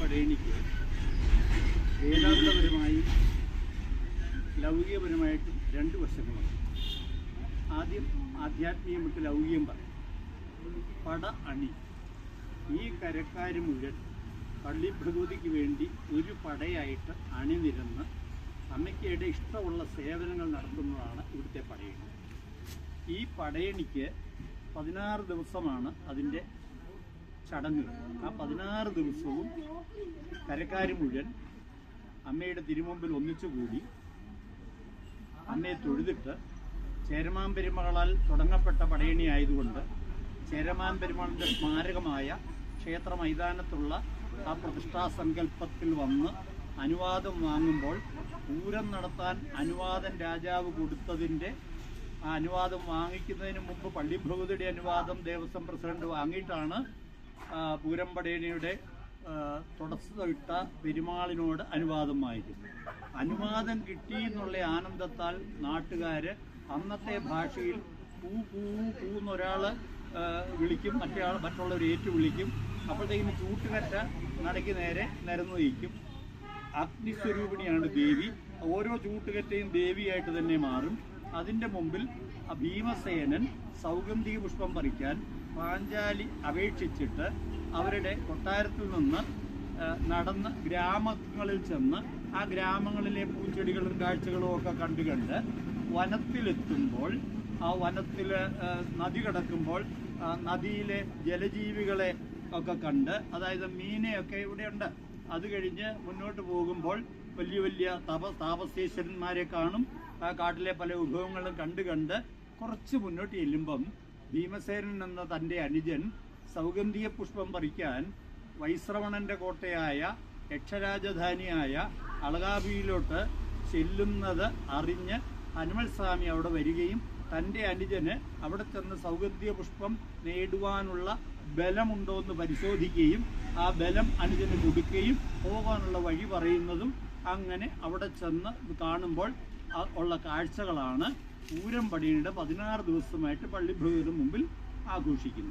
പടയണിക്ക് വേദാന്തപരമായി ലൗകികപരമായിട്ടും രണ്ട് വശങ്ങളുണ്ട്. ആദ്യം ആധ്യാത്മികം വിട്ട് ലൗകികം പറയും. പട അണി. ഈ കരക്കാർ മുഴുവൻ പള്ളി ഭഗവതിക്ക് വേണ്ടി ഒരു പടയായിട്ട് അണിനിരന്ന് അമ്മയ്ക്കയുടെ ഇഷ്ടമുള്ള സേവനങ്ങൾ നടത്തുന്നതാണ് ഇവിടുത്തെ പടയണി. ഈ പടയണിക്ക് പതിനാറ് ദിവസമാണ് അതിന്റെ ചടങ്ങുകൾ ആ പതിനാറ് ദിവസവും കരക്കാർ മുഴുവൻ അമ്മയുടെ തിരുമുമ്പിൽ ഒന്നിച്ചു കൂടി അമ്മയെ തൊഴുതിട്ട് ചേരമാൻ പെരുമകളാൽ തുടങ്ങപ്പെട്ട പടയണി ആയതുകൊണ്ട് ചേരമാൻ പെരുമാളിന്റെ സ്മാരകമായ ക്ഷേത്ര മൈതാനത്തുള്ള ആ പ്രതിഷ്ഠാ സങ്കല്പത്തിൽ വന്ന് അനുവാദം വാങ്ങുമ്പോൾ പൂരം നടത്താൻ അനുവാദം രാജാവ് കൊടുത്തതിന്റെ ആ അനുവാദം വാങ്ങിക്കുന്നതിന് മുമ്പ് പള്ളി ഭഗവതിയുടെ അനുവാദം ദേവസ്വം പ്രസിഡന്റ് വാങ്ങിയിട്ടാണ് ആ, പൂരം പടയണിയുടെ ആ, തുടർച്ചയിട്ട പെരുമാളിനോട് അനുവാദം വാങ്ങിക്കുന്നത് അനുവാദം കിട്ടി എന്നുള്ള ആനന്ദത്താൽ നാട്ടുകാർ അന്നത്തെ ഭാഷയിൽ പൂ പൂ പൂ എന്നൊരാൾ വിളിക്കും മറ്റേ ആൾ മറ്റുള്ളവർ ഏറ്റു വിളിക്കും അപ്പോഴത്തേക്കിന് ചൂട്ടുകറ്റ നടയ്ക്ക് നേരെ നിരന്നു വയ്ക്കും അഗ്നിസ്വരൂപിണിയാണ് ദേവി. ഓരോ ചൂട്ടുകറ്റയും ദേവിയായിട്ട് തന്നെ മാറും. അതിന്റെ മുമ്പിൽ ഭീമസേനൻ സൗഗന്ധിക പുഷ്പം പറിക്കാൻ പാഞ്ചാലി അപേക്ഷിച്ചിട്ട് അവരുടെ കൊട്ടാരത്തിൽ നിന്ന് നടന്ന് ഗ്രാമങ്ങളിൽ ചെന്ന് ആ ഗ്രാമങ്ങളിലെ പൂച്ചെടികളും കാഴ്ചകളും ഒക്കെ കണ്ടുകണ്ട് വനത്തിലെത്തുമ്പോൾ ആ വനത്തിൽ നദി കടക്കുമ്പോൾ നദിയിലെ ജലജീവികളെ ഒക്കെ കണ്ട് അതായത് മീനെയൊക്കെ ഇവിടെയുണ്ട്. അത് കഴിഞ്ഞ് മുന്നോട്ട് പോകുമ്പോൾ വലിയ വലിയ തപ താപസേശ്വരന്മാരെ കാണും. ആ കാട്ടിലെ പല വിഭവങ്ങളും കണ്ട് കണ്ട് കുറച്ച് മുന്നോട്ട് ചെല്ലുമ്പം ഭീമസേനൻ എന്ന തന്റെ അനുജൻ സൗഗന്ധിക പുഷ്പം പറിക്കാൻ വൈശ്രവണന്റെ കോട്ടയായ യക്ഷരാജധാനിയായ അളകാബിയിലോട്ട് ചെല്ലുന്നത് അറിഞ്ഞ് ഹനുമൽ സ്വാമി അവിടെ വരികയും തന്റെ അനുജന് അവിടെ ചെന്ന് സൗഗന്ധിക പുഷ്പം നേടുവാനുള്ള ബലമുണ്ടോ എന്ന് പരിശോധിക്കുകയും ആ ബലം അനുജന് കൊടുക്കുകയും പോകാനുള്ള വഴി പറയുന്നതും അങ്ങനെ അവിടെ ചെന്ന് കാണുമ്പോൾ ഉള്ള കാഴ്ചകളാണ് പൂരം പടിയുടെ പതിനാറ് ദിവസമായിട്ട് പള്ളിഭഗവതിയുടെ മുമ്പിൽ ആഘോഷിക്കുന്നത്.